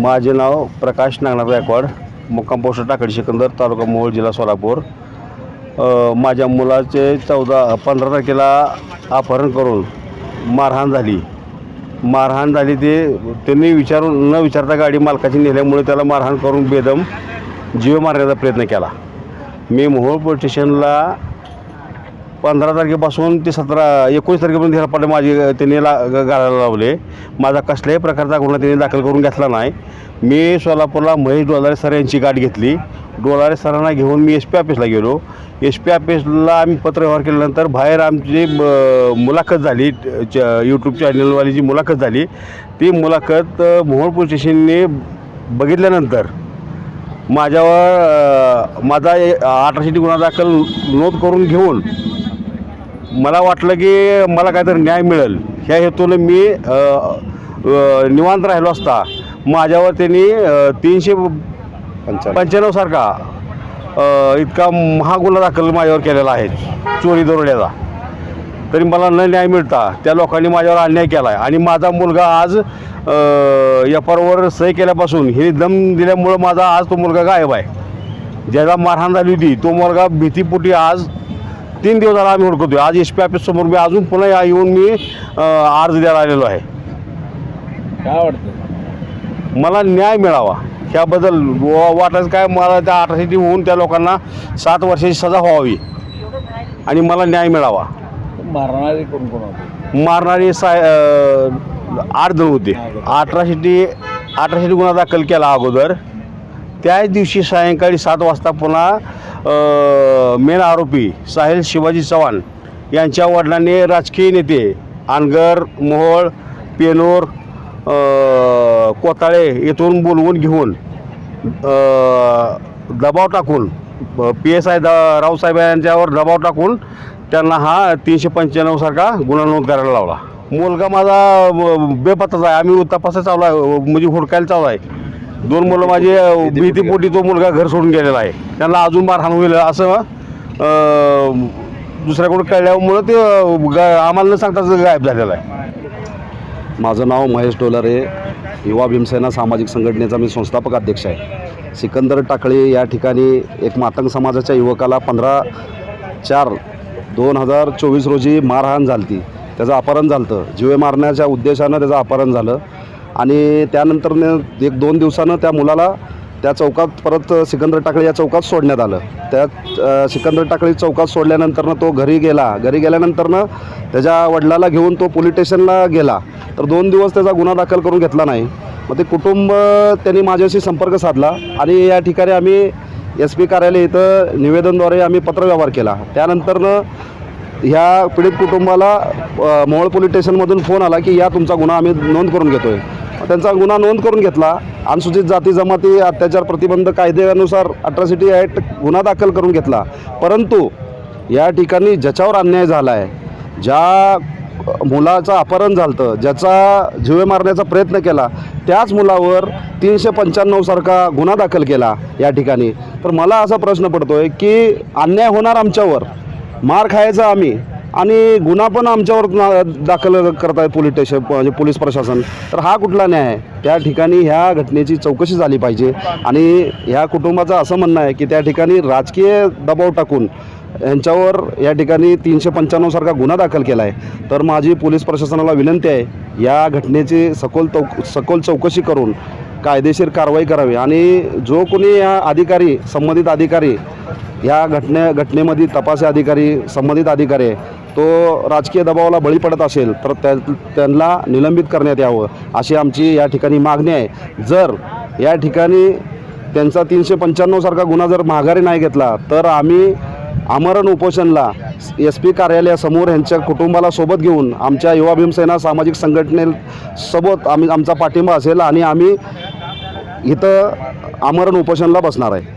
माझे नाव प्रकाश नागनाथ गायकवाड मुक्काम पोस्ट टाकडी सिकंदर तालुका मोहोळ जिल्हा सोलापूर. माझ्या मुलाचे चौदा पंधरा तारखेला अपहरण करून मारहाण झाली. मारहाण झाली ते त्यांनी विचारून न विचारता गाडी मालकाची नेल्यामुळे त्याला मारहाण करून बेदम जीव मारण्याचा प्रयत्न केला. मी मोहोळ पोलीस स्टेशनला पंधरा तारखेपासून ते सतरा एकोणीस तारखेपर्यंत ह्याला पडले माझे त्यांनी ला ग- घालायला लावले. माझा कसल्याही प्रकारचा गुन्हा त्यांनी दाखल करून घेतला नाही. मी सोलापूरला महेश डोलारे सर यांची गाठ घेतली. डोलारे सरांना घेऊन मी एस पी ऑफिसला गेलो. एस पी ऑफिसला आम्ही पत्रव्यवहार केल्यानंतर बाहेर आमची मुलाखत झाली. च यूट्यूब चॅनलवाली जी मुलाखत झाली ती मुलाखत अ, मोहोळ पोलीस स्टेशनने बघितल्यानंतर माझ्यावर माझा ए- अठराशे गुन्हा दाखल नोंद करून घेऊन मला वाटलं की मला काहीतरी न्याय मिळेल. ह्या हेतूनं मी निवांत राहिलो असता. माझ्यावर त्यांनी तीनशे पंच्याण्णव. सारखा इतका महागुन्हा दाखल माझ्यावर केलेला आहे चोरी दरोड्याचा. तरी मला न न्याय मिळता त्या लोकांनी माझ्यावर अन्याय केला आहे आणि माझा मुलगा आज एफ आरवर सही केल्यापासून हे दम दिल्यामुळं माझा आज तो मुलगा गायब आहे. ज्याला मारहाण झाली होती तो मुलगा भीतीपोटी आज तीन दिवस झाला आम्ही हुडकतोय. आज एस पी ऑफिससमोर मी अजून पुन्हा या- येऊन मी अ, अर्ज द्यायला आलेलो आहे. काय वाटतं मला न्याय मिळावा. ह्याबद्दल व- वाटायचं काय मला त्या अठराशे होऊन त्या लोकांना सात वर्षाची सजा व्हावी. आणि मला न्याय मिळावा. मारणारे कोण कोण होते? मारणारे साय अ, आठ जण होते. अठराशे अठराशे गुन्हा दाखल केला अगोदर. त्याच दिवशी सायंकाळी सात वाजता पुन्हा मेन आरोपी साहिल शिवाजी चव्हाण यांच्या वडिलांनी राजकीय नेते आनगर मोहोळ पेनोर कोताळे येथून बोलवून घेऊन दबाव टाकून पी एस आय द रावसाहेब यांच्यावर दबाव टाकून त्यांना हा तीनशे पंच्याण्णवसारखा गुन्हा नोंद करायला लावला. मुलगा माझा बेपत्ताच आहे. आम्ही तपासायला चालू आहे. म्हणजे हुडकायला चालू आहे. दोन मुलं माझे भीतीपोटी तो मुलगा घर सोडून गेलेला आहे. त्यांना अजून मारहाण होईल असं दुसऱ्याकडून कळल्यामुळं ते आम्हाला न सांगताच गायब झालेला आहे. माझं नाव महेश डोलारे. युवा भीमसेना सामाजिक संघटनेचा मी संस्थापक अध्यक्ष आहे. सिकंदर टाकळे या ठिकाणी एक मातंग समाजाच्या युवकाला पंधरा चार दोन हजार चोवीस रोजी मारहाण झाली ती त्याचं अपहरण झालं होतं जीवे मारण्याच्या उद्देशानं त्याचं अपहरण झालं. आणि त्यानंतर एक दोन दिवसानं त्या मुलाला त्या चौकात परत सिकंदर टाकळे या चौकात सोडण्यात आलं. त्या सिकंदर टाकळी चौकात सोडल्यानंतरनं तो घरी गेला. घरी गेल्यानंतरनं त्याच्या वडिलाला घेऊन तो पोलीस स्टेशनला गेला. तर दोन दिवस त्याचा गुन्हा दाखल करून घेतला नाही. मग ते कुटुंब त्यांनी माझ्याशी संपर्क साधला आणि या ठिकाणी आम्ही एस पी कार्यालय इथं निवेदनद्वारे आम्ही पत्रव्यवहार केला. त्यानंतरनं ह्या पीडित कुटुंबाला अ, मोहोळ पोलीस स्टेशनमधून फोन आला की या तुमचा गुन्हा आम्ही नोंद करून घेतो आहे त्यांचा गुन्हा नोंद करून घेतला. अनुसूचित जाती जमाती अत्याचार प्रतिबंध कायद्यानुसार अट्रॉसिटी ॲक्ट गुन्हा दाखल करून घेतला. परंतु या ठिकाणी ज्याच्यावर अन्याय झाला आहे ज्या मुलाचं अपहरण झालं ज्याचा जीवे मारण्याचा प्रयत्न केला त्याच मुलावर तीनशे पंच्याण्णवसारखा गुन्हा दाखल केला या ठिकाणी. तर मला असा प्रश्न पडतो आहे की अन्याय होणार आमच्यावर. मार खायचा आम्ही. आणि गुन्हा पण आमच्यावर दाखल करत आहे पोलीस स्टेशन म्हणजे पोलीस प्रशासन. तर हा कुठला न्याय आहे? त्या ठिकाणी ह्या घटनेची चौकशी झाली पाहिजे. आणि ह्या कुटुंबाचं असं म्हणणं आहे की त्या ठिकाणी राजकीय दबाव टाकून यांच्यावर या ठिकाणी तीनशे पंच्याण्णवसारखा गुन्हा दाखल केला आहे तर माझी पोलीस प्रशासनाला विनंती आहे या घटनेची सखोल चौक सखोल चौकशी करून कायदेशीर कारवाई करावी. आणि जो कोणी या अधिकारी संबंधित अधिकारी या घटने घटनेमध्ये तपास अधिकारी संबंधित अधिकारी आहे तो राजकीय दबावाला बळी पडत असेल तर त्यांना निलंबित करण्यात यावं अशी आमची या ठिकाणी मागणी आहे. जर या ठिकाणी त्यांचा तीनशे पंच्याण्णवसारखा गुन्हा जर माघारी नाही घेतला तर आम्ही आमरण उपोषणला एस पी कार्यालयासमोर ह्यांच्या कुटुंबाला सोबत घेऊन आमच्या युवा भीमसेना सामाजिक संघटनेसोबत आम्ही आमचा पाठिंबा असेल आणि आम्ही इथं आमरण उपोषणला बसणार आहे.